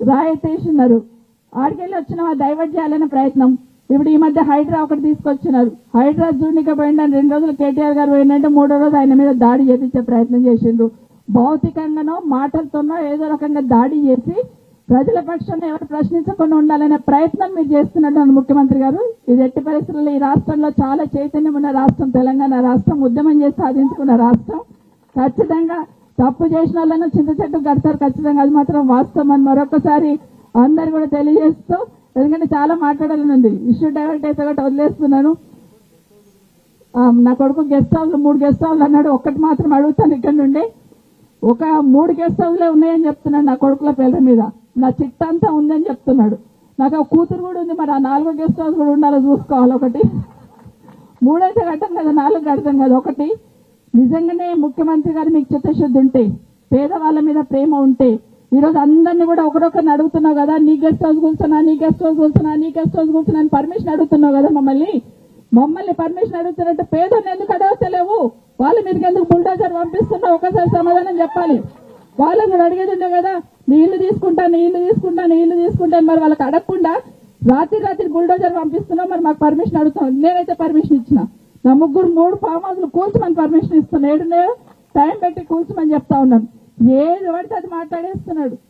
రాయతేసినారు. ఆడికెళ్ళి వచ్చిన డైవర్ట్ చేయాలనే ప్రయత్నం. ఇప్పుడు ఈ మధ్య హైడ్రా ఒకటి తీసుకొచ్చినారు. హైడ్రా జూనిక పోయిందని రెండు రోజులు కేటీఆర్ గారు పోయిందంటే మూడో రోజు ఆయన మీద దాడి చేపించే ప్రయత్నం చేసిండ్రు. భౌతికంగానో మాటలతోనో ఏదో రకంగా దాడి చేసి ప్రజల పక్షాన్ని ఎవరు ప్రశ్నించకుండా ఉండాలనే ప్రయత్నం మీరు చేస్తున్నట్టు ముఖ్యమంత్రి గారు. ఇది ఎట్టి పరిస్థితుల్లో ఈ రాష్ట్రంలో చాలా చైతన్యం ఉన్న రాష్ట్రం తెలంగాణ రాష్ట్రం ఉద్యమం చేసి సాధించుకున్న రాష్ట్రం. ఖచ్చితంగా తప్పు చేసిన వాళ్ళను చింత చెట్టు కడతారు. ఖచ్చితంగా అది మాత్రం వాస్తవం అని మరొకసారి అందరు కూడా తెలియజేస్తూ ఎందుకంటే చాలా మాట్లాడాలని ఉంది ఇష్యూ డైవర్ట్ అయితే ఒకటి వదిలేస్తున్నాను. నా కొడుకు గెస్ట్ హౌస్ మూడు గెస్ట్ హౌస్ అన్నాడు. ఒక్కటి మాత్రం అడుగుతాను ఇక్కడ నుండి. ఒక మూడు గెస్ట్ హౌస్లే ఉన్నాయని చెప్తున్నాడు నా కొడుకుల పేర్ల మీద. నా చిట్ట అంతా ఉందని చెప్తున్నాడు. నాకు ఆ కూతురు కూడా ఉంది. మరి ఆ నాలుగో గెస్ట్ హౌస్ కూడా ఉండాలో చూసుకోవాలి ఒకటి. మూడైతే కట్టం కదా నాలుగు కడతాం కదా ఒకటి. నిజంగానే ముఖ్యమంత్రి గారు మీకు చిత్తశుద్ధి ఉంటే పేదవాళ్ళ మీద ప్రేమ ఉంటే ఈరోజు అందరినీ కూడా ఒకరొకరిని అడుగుతున్నావు కదా నీ గెస్ట్ హౌస్ కూర్చున్నా నీ గెస్ట్ హౌస్ కూర్చున్నా నీ గెస్ట్ హౌస్ కూర్చున్నా అని పర్మిషన్ అడుగుతున్నావు కదా మమ్మల్ని? మమ్మల్ని పర్మిషన్ అడుగుతున్నట్టు పేదోని ఎందుకు అడగలేవు వాళ్ళు మీరు ఎందుకు బుల్డోజర్ పంపిస్తున్నావు? ఒకసారి సమాధానం చెప్పాలి. వాళ్ళని కూడా అడిగేది ఉండే కదా నీళ్ళు తీసుకుంటా నీళ్ళు తీసుకుంటా నీళ్ళు ఇల్లు తీసుకుంటా మరి వాళ్ళకి అడగకుండా రాత్రి రాత్రి బుల్డోజర్ పంపిస్తున్నా మరి మాకు పర్మిషన్ అడుగుతాం నేనైతే పర్మిషన్ ఇచ్చిన. నా ముగ్గురు మూడు పామాజులు కూల్చమని పర్మిషన్ ఇస్తున్నా ఏడునే టైం పెట్టి కూల్చమని చెప్తా ఉన్నాను. ఏది పడితే అది మాట్లాడేస్తున్నాడు.